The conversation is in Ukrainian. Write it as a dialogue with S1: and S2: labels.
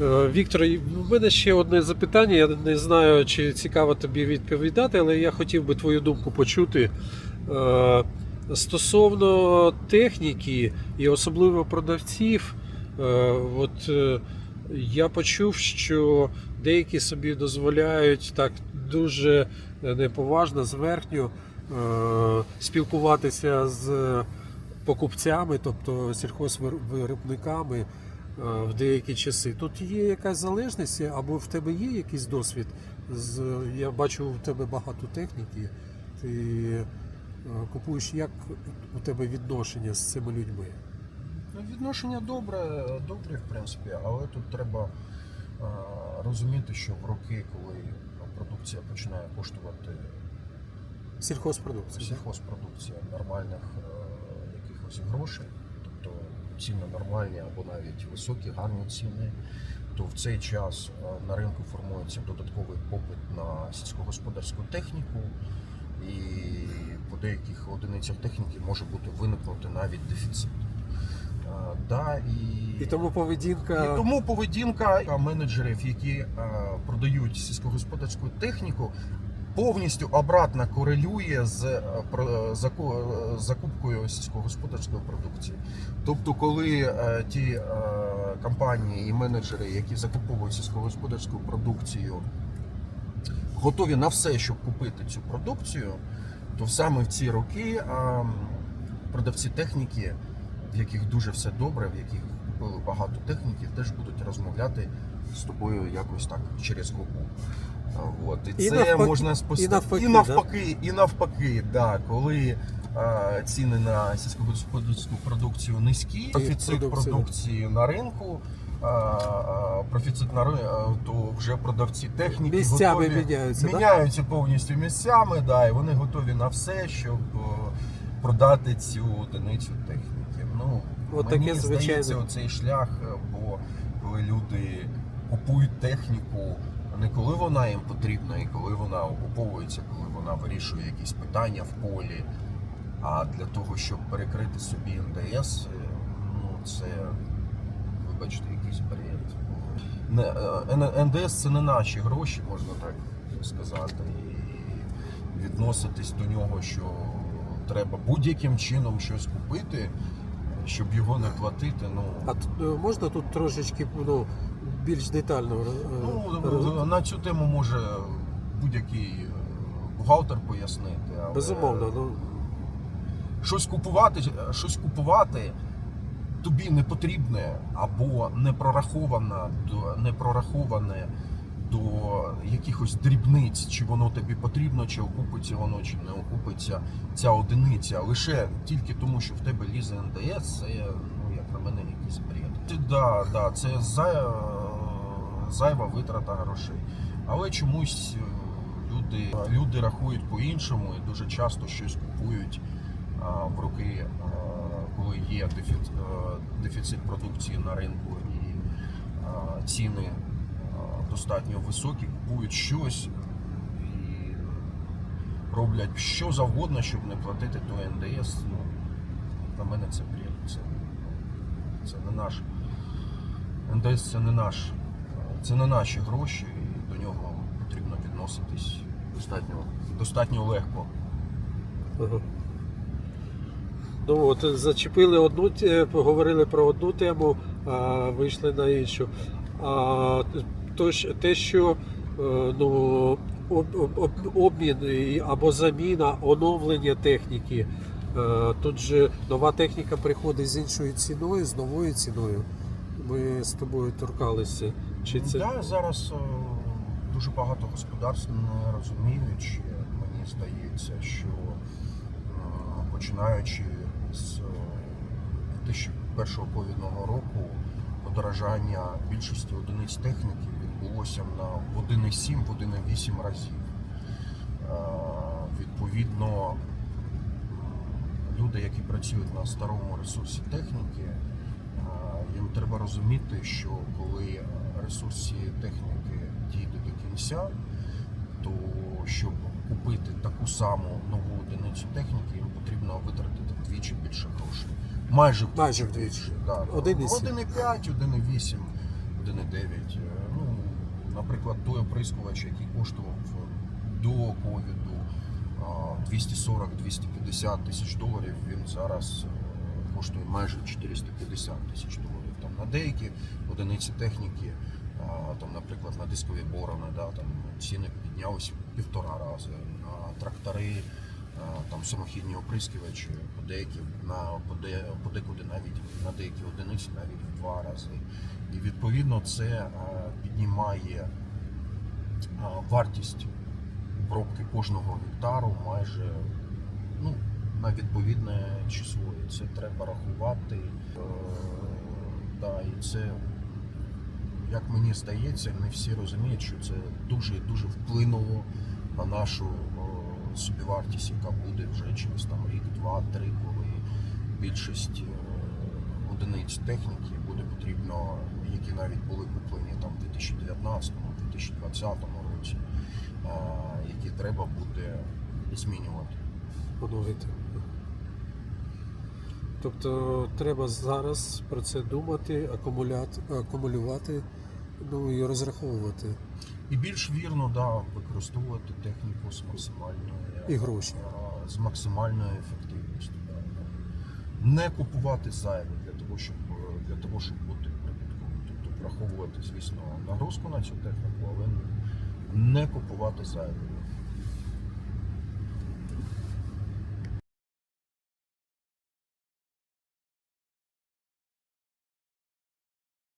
S1: Е, Віктор, в мене ще одне запитання. Я не знаю, чи цікаво тобі відповідати, але я хотів би твою думку почути. Е, Стосовно техніки і особливо продавців, е, от я почув, що деякі собі дозволяють так дуже неповажно, зверхньо е, спілкуватися з покупцями, тобто сільхозвиробниками в деякі часи. Тут є якась залежність, або в тебе є якийсь досвід? Я бачу в тебе багато техніки. Ти е, купуєш, як у тебе відношення з цими людьми?
S2: Ну, Відношення добре, добре, в принципі, але тут треба е, розуміти, що в роки, коли продукція починає коштувати
S1: Сільхозпродукція.
S2: сільхозпродукція нормальних е, якихось грошей, ціни нормальні або навіть високі, гарні ціни, то в цей час е, на ринку формується додатковий попит на сільськогосподарську техніку, і по деяких одиницях техніки може бути виникнути навіть дефіцит. Е, Да, і...
S1: І тому поведінка.
S2: І тому поведінка менеджерів, які е, продають сільськогосподарську техніку, повністю обратно корелює з е, е, закупкою сільськогосподарської продукції. Тобто, коли е, ті компанії і менеджери, які закуповують сільськогосподарську продукцію, готові на все, щоб купити цю продукцію, то саме в ці роки продавці техніки, в яких дуже все добре, в яких купили багато техніки, теж будуть розмовляти з тобою якось так через губу. А, От. І,
S1: І
S2: це
S1: навпаки-
S2: можна спостерігати.
S1: і навпаки,
S2: і навпаки, і навпаки, да, коли е, ціни на сільськогосподарську продукцію низькі, профіцит
S1: продукції, да.
S2: на ринку. а, а, Профіцит на ринку, то вже продавці техніки
S1: Місцями
S2: готові,
S1: міняються, да?
S2: повністю місцями, да, і вони готові на все, щоб продати цю одиницю техніки. Ну,
S1: От
S2: мені
S1: таке,
S2: здається,
S1: звичайно.
S2: оцей шлях, е, бо коли люди купують техніку, не коли вона їм потрібна і коли вона окуповується, коли вона вирішує якісь питання в полі, а для того, щоб перекрити собі НДС, е, ну це, вибачте, якийсь бред. Е, НДС це не наші гроші, можна так сказати, і відноситись до нього, що треба будь-яким чином щось купити, щоб його не платити. Ну,
S1: А е, можна тут трошечки ну, більш детально е,
S2: ну на цю тему може будь-який е, бухгалтер пояснити. Але
S1: безумовно. Ну,
S2: щось купувати, щось купувати тобі не потрібне або не прораховане до не прораховане до якихось дрібниць, чи воно тобі потрібно, чи окупиться воно, чи не окупиться ця одиниця. Лише тільки тому, що в тебе лізе НДС, це ну як на мене якийсь бред. Ти- Да, да, це зай- зайва витрата грошей. Але чомусь е, люди, люди рахують по-іншому і дуже часто щось купують в роки, а, коли є дефіцит, дефіцит продукції на ринку і ціни достатньо високі, купують щось і роблять що завгодно, щоб не платити той НДС. Ну, на мене це бред. Це, це не наш. НДС це не наш. Це не наші гроші, і до нього потрібно відноситись достатньо, достатньо легко.
S1: ну от зачепили одну, поговорили про одну тему, а вийшли на іншу. А то, те, що е, ну, об, об- об- обмін або заміна, оновлення техніки. Е, Тут же нова техніка приходить з іншою ціною, з новою ціною. Ми з тобою торкалися. Чи це
S2: Да, зараз е, дуже багато господарств не розуміють, чи мені здається, що е, починаючи з е, 2001 ковідного року подорожання більшості одиниць техніки відбулося на 1,7 в 1,8 разів. Е, Відповідно, люди, які працюють на старому ресурсі техніки, е, їм треба розуміти, що коли ресурс цієї техніки дійде до кінця, то щоб купити таку саму нову одиницю техніки, їм потрібно витратити вдвічі більше грошей. Майже вдвічі.
S1: Майже вдвічі.
S2: Да.
S1: 1,7.
S2: 1,5, 1,8 1,9. Е, Ну, наприклад, той оприскувач, який коштував до ковіду 240-250 тисяч доларів, він зараз е, коштує майже 450 тисяч доларів. На деякі одиниці техніки, там, наприклад, на дискові борони, да, там ціни піднялися півтора рази, на трактори, там самохідні оприскувачі, деякі на поде, подекуди навіть на деякі одиниці навіть в два рази. І відповідно це піднімає вартість обробки кожного гектару майже ну, на відповідне число. І це треба рахувати. Да, і це, як мені здається, не всі розуміють, що це дуже дуже вплинуло на нашу собівартість, яка буде вже через там рік, два, три, коли більшість е, одиниць техніки буде потрібно, які навіть були куплені там в 2019-2020 році, е, які треба буде змінювати.
S1: поновити. Тобто треба зараз про це думати, акумулювати ну, і розраховувати.
S2: І більш вірно да, використовувати техніку з максимальною
S1: І гроші.
S2: з максимальною ефективністю. Да, да. Не купувати зайве для того, щоб для того, щоб бути прибутковим. Тобто враховувати, звісно, нагрузку на цю техніку, але не купувати зайве.